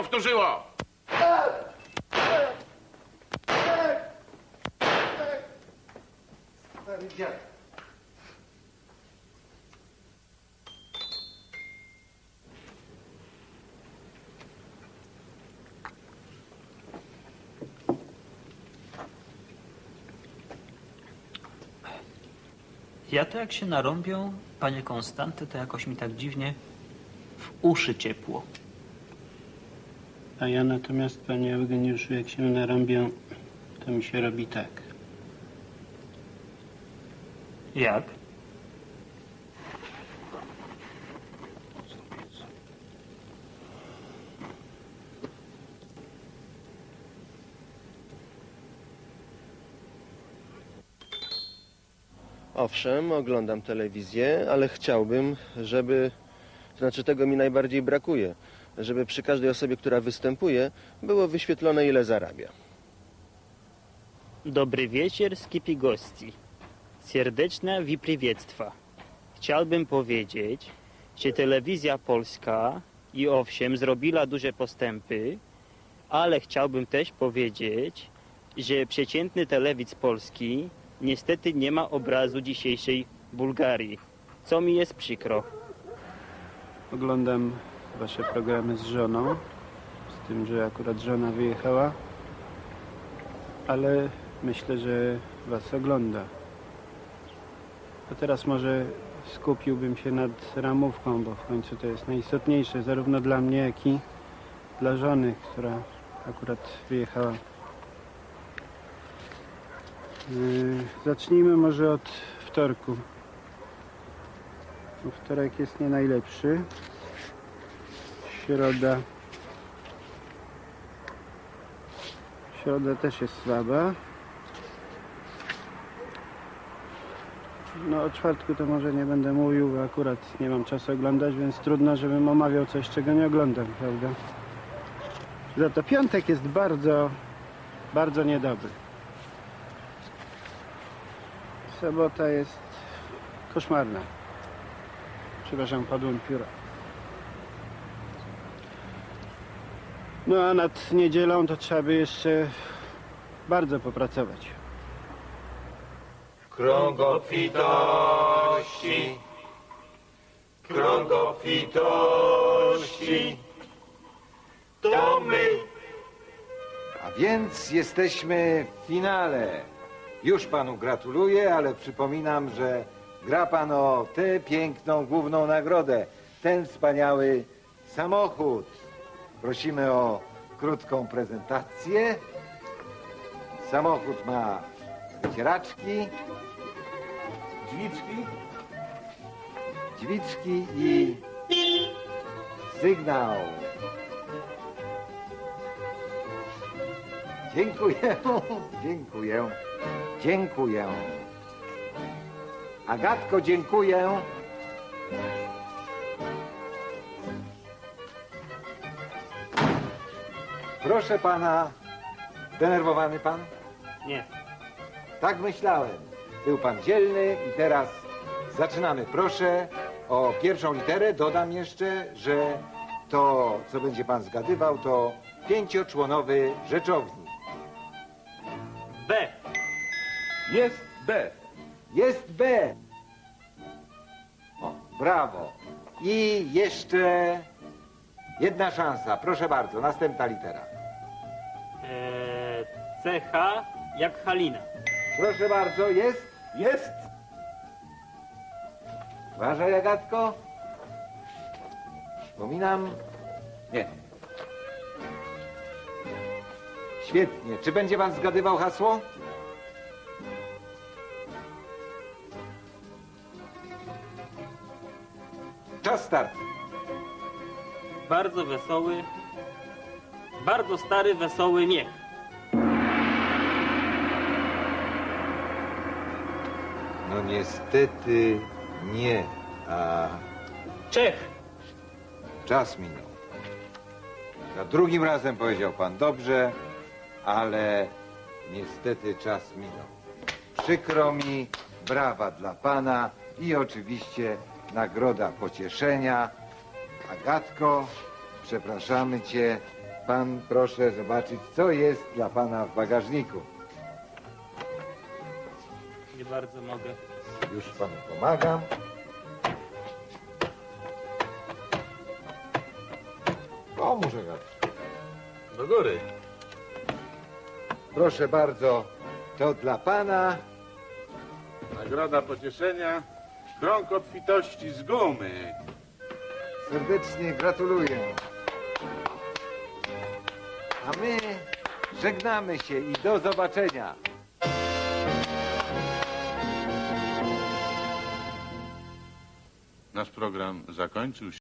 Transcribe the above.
powtórzyło. Stary dziad. Ja to jak się narąbią, panie Konstanty, to jakoś mi tak dziwnie w uszy ciepło. A ja natomiast, panie Eugeniuszu, jak się narąbię, to mi się robi tak. Jak? Owszem, oglądam telewizję, ale chciałbym, żeby, znaczy tego mi najbardziej brakuje, żeby przy każdej osobie, która występuje, było wyświetlone ile zarabia. Dobry wieczór, skipi gości. Serdeczne wipriwiectwa. Chciałbym powiedzieć, że telewizja polska i owszem zrobiła duże postępy, ale chciałbym też powiedzieć, że przeciętny telewidz polski niestety nie ma obrazu dzisiejszej Bułgarii, co mi jest przykro. Oglądam wasze programy z żoną, z tym, że akurat żona wyjechała, ale myślę, że was ogląda. To teraz może skupiłbym się nad ramówką, bo w końcu to jest najistotniejsze, zarówno dla mnie, jak i dla żony, która akurat wyjechała. Yy, Zacznijmy może od wtorku. Wtorek jest nie najlepszy. Środa. Środa też jest słaba. No o czwartku to może nie będę mówił, bo akurat nie mam czasu oglądać, więc trudno, żebym omawiał coś, czego nie oglądam, prawda? Za to piątek jest bardzo, bardzo niedobry. Sobota jest koszmarna. Przepraszam, padłem pióra. No a nad niedzielą to trzeba by jeszcze bardzo popracować. Krąg obfitości, krąg obfitości, to my. A więc jesteśmy w finale. Już panu gratuluję, ale przypominam, że gra pan o tę piękną główną nagrodę. Ten wspaniały samochód. Prosimy o krótką prezentację. Samochód ma wycieraczki, drzwiczki, drzwiczki i sygnał. Dziękuję, dziękuję, dziękuję. Agatko, dziękuję. Proszę pana, zdenerwowany pan? Nie. Tak myślałem. Był pan dzielny i teraz zaczynamy. Proszę o pierwszą literę. Dodam jeszcze, że to, co będzie pan zgadywał, to pięcioczłonowy rzeczownik. B. Jest B. Jest B. O, brawo. I jeszcze jedna szansa. Proszę bardzo, następna litera. Eee, CH jak Halina. Proszę bardzo, jest? Jest. Uważaj, Agatko. Przypominam. Nie. Świetnie. Czy będzie pan zgadywał hasło? Czas start. Bardzo wesoły, bardzo stary, wesoły miech. No niestety nie. A Czech. czas minął. Za drugim razem powiedział pan dobrze, ale niestety czas minął. Przykro mi, brawa dla pana i oczywiście nagroda pocieszenia. Agatko, przepraszamy cię pan proszę zobaczyć, co jest dla pana w bagażniku. Nie bardzo mogę. Już panu pomagam. Pomóż Agatko. Do góry. Proszę bardzo, to dla pana. Nagroda pocieszenia. Krąg obfitości z gumy. Serdecznie gratuluję. A my żegnamy się i do zobaczenia. Nasz program zakończył się.